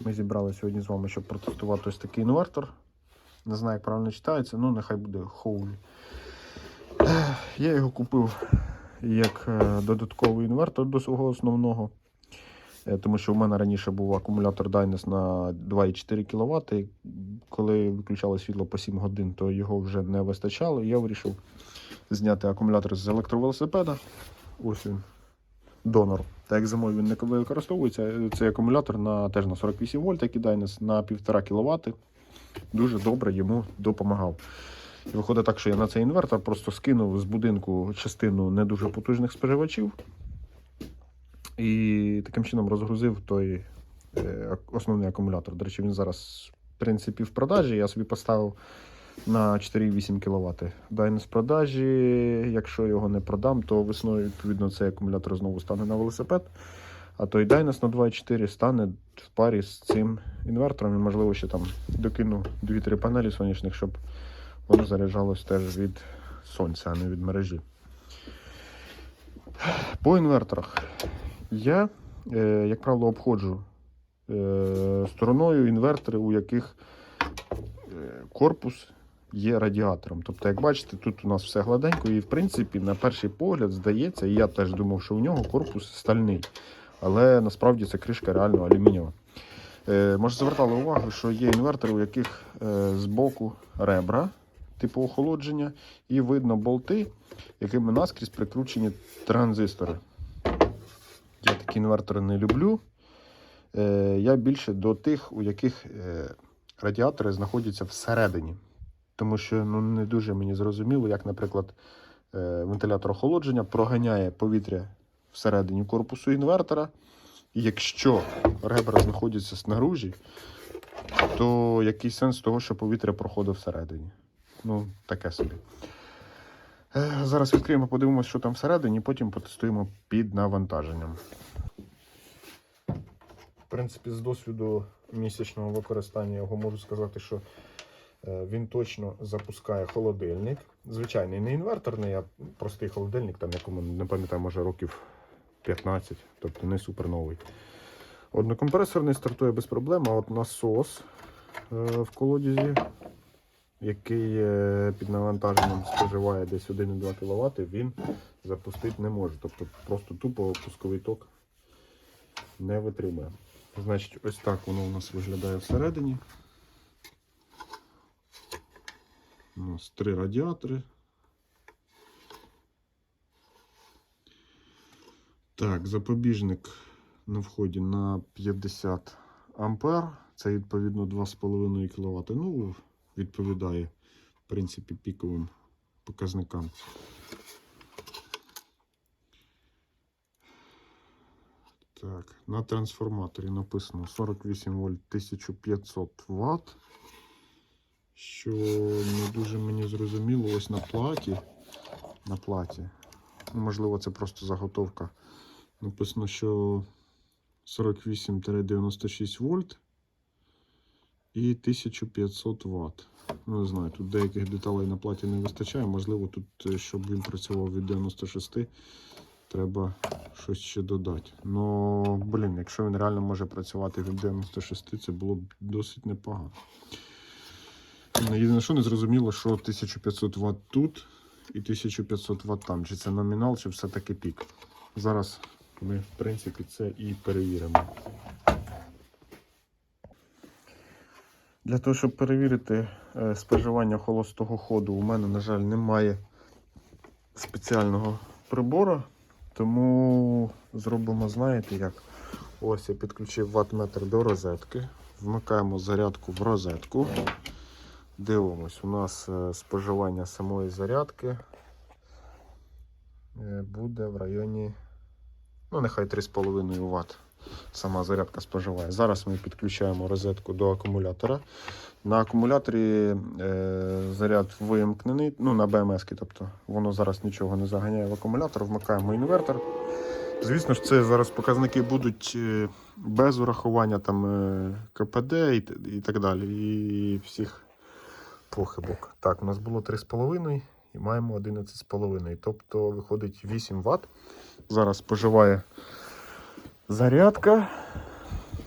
Ми зібрали сьогодні з вами, щоб протестувати ось такий інвертор. Не знаю, як правильно читається, ну нехай буде Holy. Я його купив як е, додатковий інвертор до свого основного. Е, Тому що в мене раніше був акумулятор Dynas на 2,4 кВт. Коли виключали світло по 7 годин, то його вже не вистачало. Я вирішив зняти акумулятор з електровелосипеда. Ось він, донор. Так як зимою він не використовується, цей акумулятор на, теж на 48 вольт, як і Dynas, на 1,5 кВт. Дуже добре йому допомагав. І виходить так, що я на цей інвертор просто скинув з будинку частину не дуже потужних споживачів. І таким чином розгрузив той е, основний акумулятор. До речі, він зараз, в принципі, в продажі. Я собі поставив на 4,8 кВт. В продажі. Якщо його не продам, то весною, відповідно, цей акумулятор знову стане на велосипед. А той Dynas на 2,4 стане в парі з цим інвертором. І, можливо, ще там докину 2-3 панелі сонячних, щоб воно заряджалось теж від сонця, а не від мережі. По інверторах я, е, як правило, обходжу е, стороною інвертори, у яких е, корпус є радіатором. Тобто, як бачите, тут у нас все гладенько, і в принципі, на перший погляд, здається, і я теж думав, що у нього корпус стальний. Але насправді це кришка реально алюмінієва. Е, може, звертали увагу, що є інвертори, у яких е, збоку ребра, типу охолодження, і видно болти, якими наскрізь прикручені транзистори. Я такі інвертори не люблю. Е, я більше до тих, у яких е, радіатори знаходяться всередині. Тому що ну, не дуже мені зрозуміло, як, наприклад, е, вентилятор охолодження проганяє повітря всередині корпусу інвертора. І якщо ребра знаходяться снаружі, то який сенс того, що повітря проходить всередині? Ну, таке собі. Е, Зараз відкриємо, подивимося, що там всередині, потім потестуємо під навантаженням. В принципі, з досвіду місячного використання його можу сказати, що він точно запускає холодильник. Звичайний не інверторний, а простий холодильник, там якому не пам'ятаю, може років 15, тобто не суперновий. Однокомпресорний стартує без проблем, а от насос е, в колодязі, який е, під навантаженням споживає десь 1,2 кВт, він запустити не може. Тобто просто тупо пусковий ток не витримує. Значить, ось так воно у нас виглядає всередині. У нас три радіатори. Так, запобіжник на вході на 50 ампер. Це відповідно 2,5 кВт. Ну, відповідає, в принципі, піковим показникам. Так, на трансформаторі написано 48 вольт 1500 Вт. Що не дуже мені зрозуміло, ось на платі. На платі. Можливо, це просто заготовка. Написано, що 48-96 вольт і 1500 Вт. Ну, не знаю, тут деяких деталей на платі не вистачає. Можливо, тут, е, щоб він працював від 96, треба щось ще додати. Ну, блін, якщо він реально може працювати від 96, це було б досить непогано. Ну, Єдине, що не зрозуміло, що 1500 Вт тут і 1500 Вт там. Чи це номінал, чи все-таки пік. Зараз ми, в принципі, це і перевіримо. Для того, щоб перевірити е, споживання холостого ходу, у мене, на жаль, немає спеціального прибору. Тому зробимо, знаєте як? Ось я підключив ватметр до розетки. Вмикаємо зарядку в розетку. Дивимось, у нас е, споживання самої зарядки е, буде в районі, ну, нехай 3,5 Вт. Сама зарядка споживає. Зараз ми підключаємо розетку до акумулятора. На акумуляторі е, заряд вимкнений, ну на БМС, тобто воно зараз нічого не заганяє в акумулятор, вмикаємо інвертор. Звісно ж, це зараз показники будуть е, без урахування там КПД і, і так далі. І всіх похибок. Так, у нас було 3,5 і маємо 11,5. Тобто виходить 8 Вт. Зараз споживає зарядка.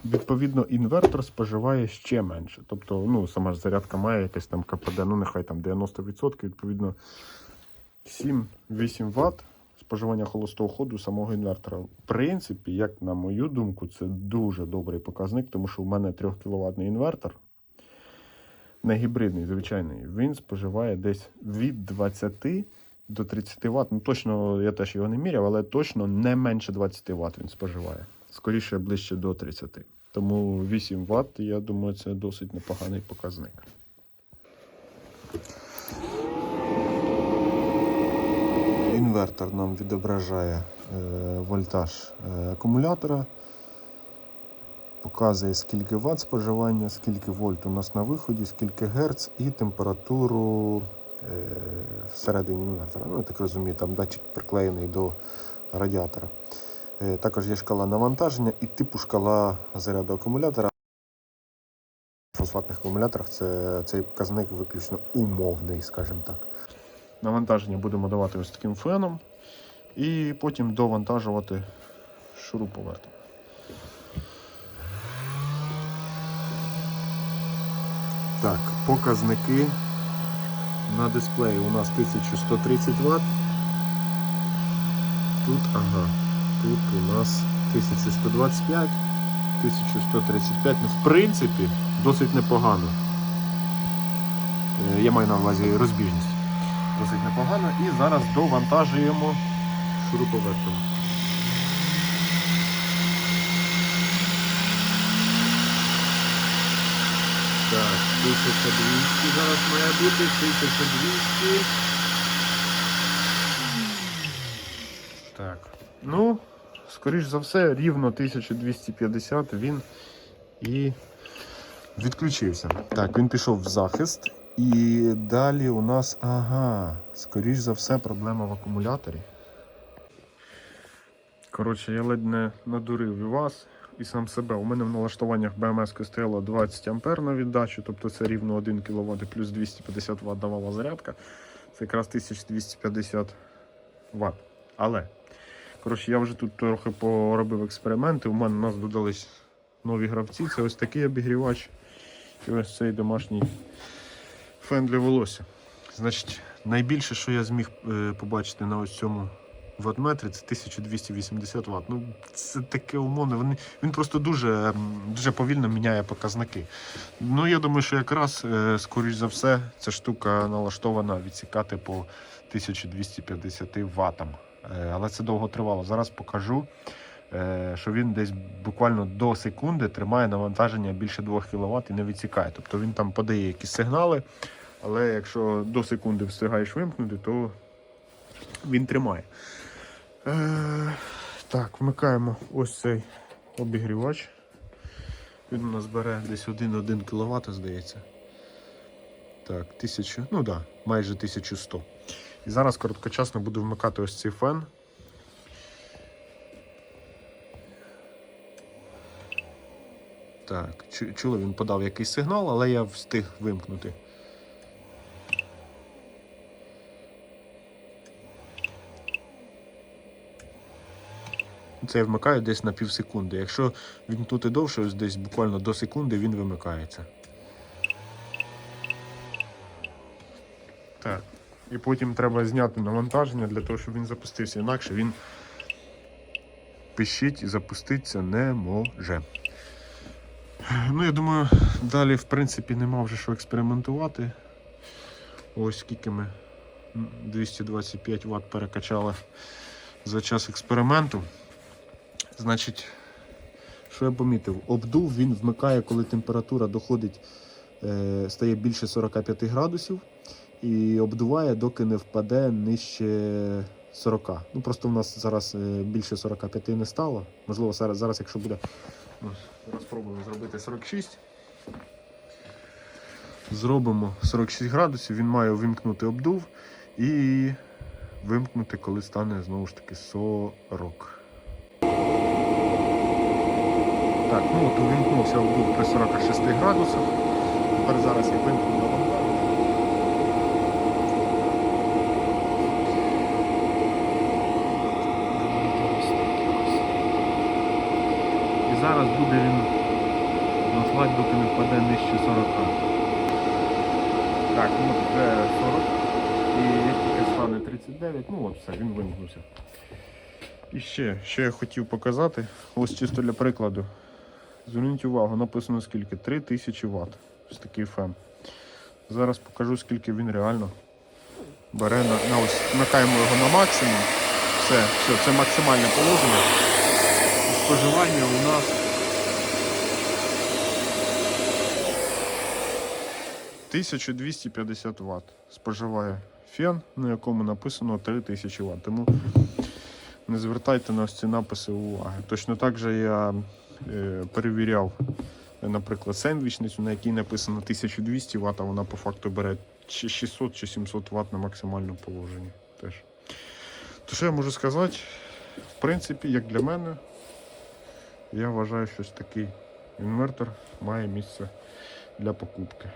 відповідно, інвертор споживає ще менше. Тобто, ну, сама ж зарядка має якесь там КПД, ну нехай там 90%, відповідно, 7-8 Вт споживання холостого ходу самого інвертора. В принципі, як на мою думку, це дуже добрий показник, тому що в мене 3 кВт інвертор. Не гібридний, звичайний, він споживає десь від 20 до 30 Вт. Ну точно я теж його не міряв, але точно не менше 20 Вт він споживає. Скоріше ближче до 30. Тому 8 Вт, я думаю, це досить непоганий показник. Інвертор нам відображає е, вольтаж е, акумулятора. Показує скільки Вт споживання, скільки вольт у нас на виході, скільки Гц і температуру е, всередині інвертора. Ну, я так розумію, там датчик приклеєний до радіатора. Е, Також є шкала навантаження і типу шкала заряду акумулятора. В фосфатних акумуляторах це, цей показник виключно умовний, скажімо так. Навантаження будемо давати ось таким феном і потім довантажувати шуруповертом. Так, показники на дисплеї у нас 1130 Вт. Тут, ага, тут у нас 1125, 1135. Ну, в принципі, досить непогано. Е, Я маю на увазі розбіжність. Досить непогано. І зараз довантажуємо шуруповертом. Так, 1200 зараз має бути, 1200. Так. Ну, скоріш за все, рівно 1250 він і відключився. Так, він пішов в захист. І далі у нас, ага, скоріш за все, проблема в акумуляторі. Коротше, я ледь не надурив і вас, і сам себе. У мене в налаштуваннях BMS стояло 20 А на віддачу, тобто це рівно 1 кВт плюс 250 Вт давала зарядка. Це якраз 1250 Вт. Але, коротше, я вже тут трохи поробив експерименти. У мене у нас додались нові гравці. Це ось такий обігрівач. І ось цей домашній фен для волосся. Значить, найбільше, що я зміг е, побачити на ось цьому ватметрі, це 1280 Вт. Ну, це таке умовне. Він, він просто дуже, дуже повільно міняє показники. Ну, я думаю, що якраз, е, скоріш за все, ця штука налаштована відсікати по 1250 Вт. Е, але це довго тривало. Зараз покажу. е, Що він десь буквально до секунди тримає навантаження більше 2 кВт і не відсікає. Тобто він там подає якісь сигнали, але якщо до секунди встигаєш вимкнути, то він тримає. Е, так, вмикаємо ось цей обігрівач. Він у нас бере десь 1,1 кВт, здається. Так, 1000, ну да, майже 1100. І зараз короткочасно буду вмикати ось цей фен. Так, чули, він подав якийсь сигнал, але я встиг вимкнути. Це я вмикаю десь на пів секунди. Якщо вімкнути довше, ось десь буквально до секунди він вимикається. Так. І потім треба зняти навантаження для того, щоб він запустився. Інакше він пищить і запуститися не може. Ну, я думаю, далі, в принципі, нема вже що експериментувати. Ось скільки ми 225 Вт перекачали за час експерименту. Значить, що я помітив? Обдув він вмикає, коли температура доходить, е, стає більше 45 градусів, і обдуває, доки не впаде нижче 40. Ну просто в нас зараз е, більше 45 не стало. Можливо, зараз, зараз якщо буде. спробуємо зробити 46. Зробимо 46 градусів, він має вимкнути обдув і вимкнути, коли стане знову ж таки 40. Ну увімкнувся обдув при 46 градусах. Тепер зараз я вимкну навантаження. І зараз буде він На слайд, доки не впаде нижче 40. Так, ну вже 40. І як тільки стане 39, ну от все, він вимкнувся. І ще, що я хотів показати, ось чисто для прикладу. Зверніть увагу, написано скільки? 3000 Вт. Ось такий фен. Зараз покажу, скільки він реально бере на, на ось, накаємо його на максимум. Все, все, це максимальне положення. Споживання у нас 1250 Вт споживає фен, на якому написано 3000 Вт. Тому не звертайте на ось ці написи уваги. Точно так же я перевіряв, е, наприклад, сендвічницю, на якій написано 1200 Вт, а вона по факту бере чи 600 чи 700 Вт на максимальному положенні. Теж. То що я можу сказати? В принципі, як для мене, я вважаю, що такий інвертор має місце для покупки.